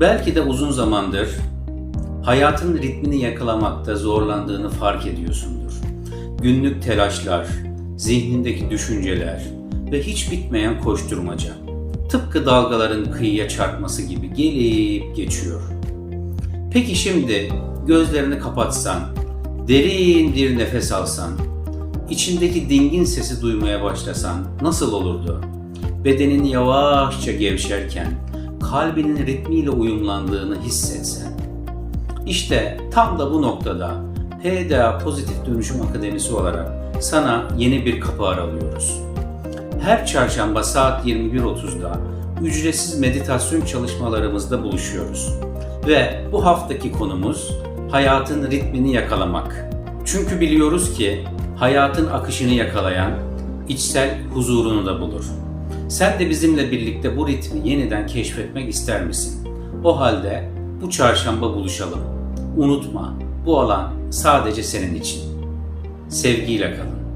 Belki de uzun zamandır hayatın ritmini yakalamakta zorlandığını fark ediyorsundur. Günlük telaşlar, zihnindeki düşünceler ve hiç bitmeyen koşturmaca. Tıpkı dalgaların kıyıya çarpması gibi gelip geçiyor. Peki şimdi gözlerini kapatsan, derin bir nefes alsan, içindeki dingin sesi duymaya başlasan nasıl olurdu? Bedenin yavaşça gevşerken, kalbinin ritmiyle uyumlandığını hissetsen. İşte tam da bu noktada PDA Pozitif Dönüşüm Akademisi olarak sana yeni bir kapı aralıyoruz. Her çarşamba saat 21.30'da ücretsiz meditasyon çalışmalarımızda buluşuyoruz. Ve bu haftaki konumuz hayatın ritmini yakalamak. Çünkü biliyoruz ki hayatın akışını yakalayan içsel huzurunu da bulur. Sen de bizimle birlikte bu ritmi yeniden keşfetmek ister misin? O halde bu çarşamba buluşalım. Unutma, bu alan sadece senin için. Sevgiyle kalın.